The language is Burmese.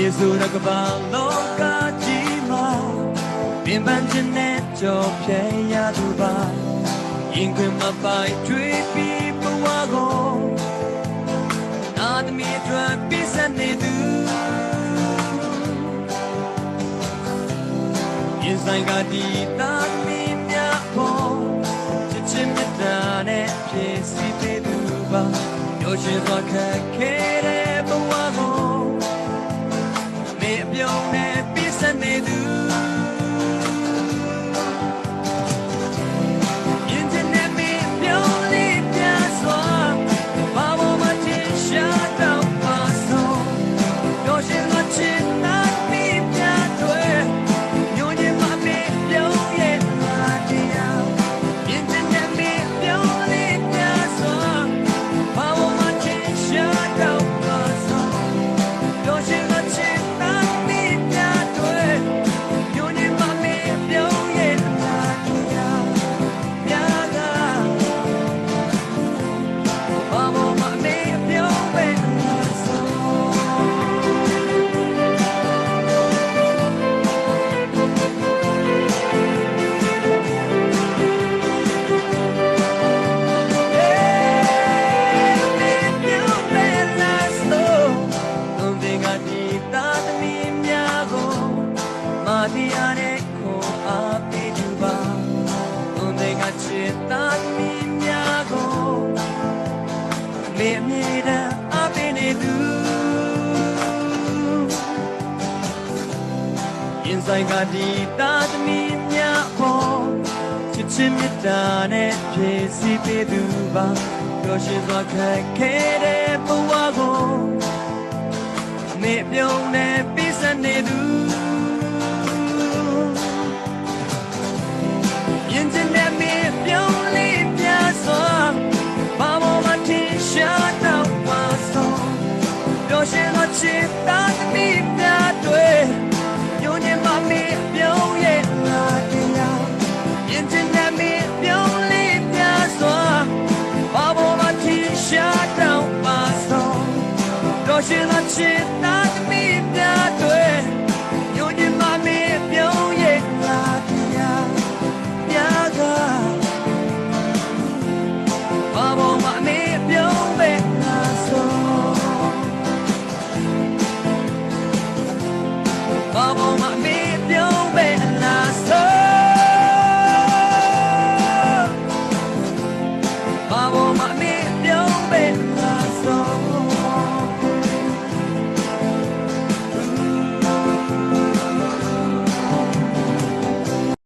ကဘာလောကကြီးမှာပြင်ပန်းခြင်းနဲ့ကြော်ဖြဲရသူပါရင်ခွင်မပိုင်တွေးပြီးဘဝကိုနာသမီးအတွက်ပြည့်စက်နေသူရင်ဆိုင်ကဒီတာသမီးများဖို့ချစ်ချင်းမြတ်တာနဲ့ဖြည့်စည်ပေးသူပါရောရှင်စွာခ မေအမြဲတမ်းအားပေးနေသူ။ရင်ဆိုင်ကဒီသားသမီးများပေါ်ချစ်ချင်းမြတ်တာနဲ့ဖြည့်ဆည်းပေးသူပါ။ပျော်ရွှင်စွာခက်ခဲတဲ့ဘဝကိုမေပြုံးနဲ့ပြည့်စက်နေသူ တော်ရှင်သောချစ်သားသမီးများတွေညဉ့်ညမမီပြုံးရဲ့ငါတင်ညာမြင်တင်နဲ့မီပြုံးလေးများစွာဘာပေါ်မှာထိရှာတော့ပါဆုံးတော်ရှင်သောချစ်သား of